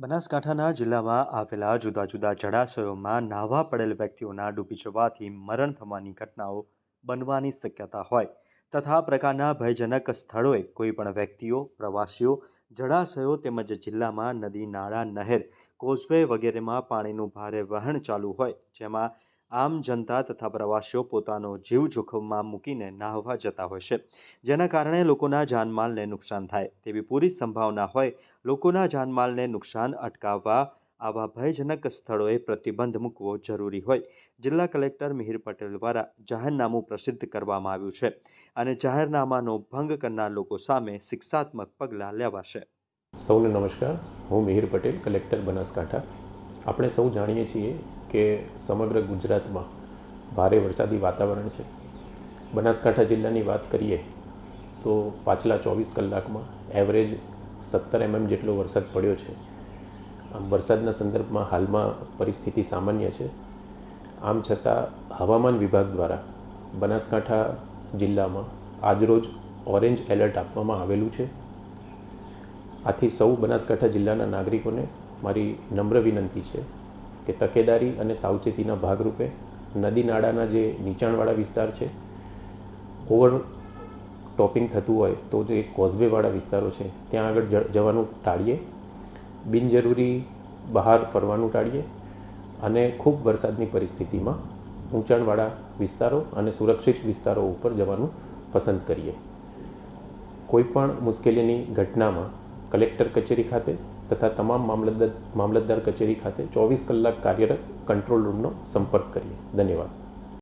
બનાસકાંઠાના જિલ્લામાં આવેલા જુદા જુદા જળાશયોમાં નાહવા પડેલ વ્યક્તિઓના ડૂબી જવાથી મરણ થવાની ઘટનાઓ બનવાની શક્યતા હોય તથા પ્રકારના ભયજનક સ્થળોએ કોઈપણ વ્યક્તિઓ, પ્રવાસીઓ, જળાશયો તેમજ જિલ્લામાં નદી, નાળા, નહેર, કોઝવે વગેરેમાં પાણીનું ભારે વહણ ચાલુ હોય, જેમાં આમ જનતા તથા પ્રવાસીઓ પોતાનો જીવ જોખમમાં મૂકીને નાહવા જતા હોય છે. જેના કારણે લોકોના જાનમાલને નુકસાન થાય. તેવી પૂરી સંભાવના હોય લોકોના જાનમાલને નુકસાન અટકાવવા આવા ભયજનક સ્થળોએ પ્રતિબંધ મૂકવો જરૂરી હોય. જિલ્લા કલેક્ટર મિહિર પટેલ દ્વારા જાહેરનામું પ્રસિદ્ધ કરવામાં આવ્યું છે અને જાહેરનામાનો ભંગ કરનાર લોકો સામે શિક્ષાત્મક પગલાં લેવાશે. સૌને નમસ્કાર. હું મિહિર પટેલ, કલેક્ટર બનાસકાંઠા. આપણે સૌ જાણીએ છીએ કે સમગ્ર ગુજરાતમાં ભારે વરસાદી વાતાવરણ છે. બનાસકાંઠા જિલ્લાની વાત કરીએ તો પાછલા ચોવીસ કલાકમાં એવરેજ સત્તર એમએમ જેટલો વરસાદ પડ્યો છે. આમ વરસાદના સંદર્ભમાં હાલમાં પરિસ્થિતિ સામાન્ય છે. આમ છતાં હવામાન વિભાગ દ્વારા બનાસકાંઠા જિલ્લામાં આજરોજ ઓરેન્જ એલર્ટ આપવામાં આવેલું છે. આથી સૌ બનાસકાંઠા જિલ્લાના નાગરિકોને મારી નમ્ર વિનંતી છે કે તકેદારી અને સાવચેતીના ભાગરૂપે નદી નાળાના જે નીચાણવાળા વિસ્તાર છે, ઓવર ટોપિંગ થતું હોય તો જે કોઝવેવાળા વિસ્તારો છે, ત્યાં આગળ જવાનું ટાળીએ. બિનજરૂરી બહાર ફરવાનું ટાળીએ અને ખૂબ વરસાદની પરિસ્થિતિમાં ઊંચાણવાળા વિસ્તારો અને સુરક્ષિત વિસ્તારો ઉપર જવાનું પસંદ કરીએ. કોઈપણ મુશ્કેલીની ઘટનામાં કલેક્ટર કચેરી ખાતે તથા તમામ મામલતદાર મામલતદાર કચેરી ખાતે ચોવીસ કલાક કાર્યરત કંટ્રોલ રૂમનો સંપર્ક કરીએ. ધન્યવાદ.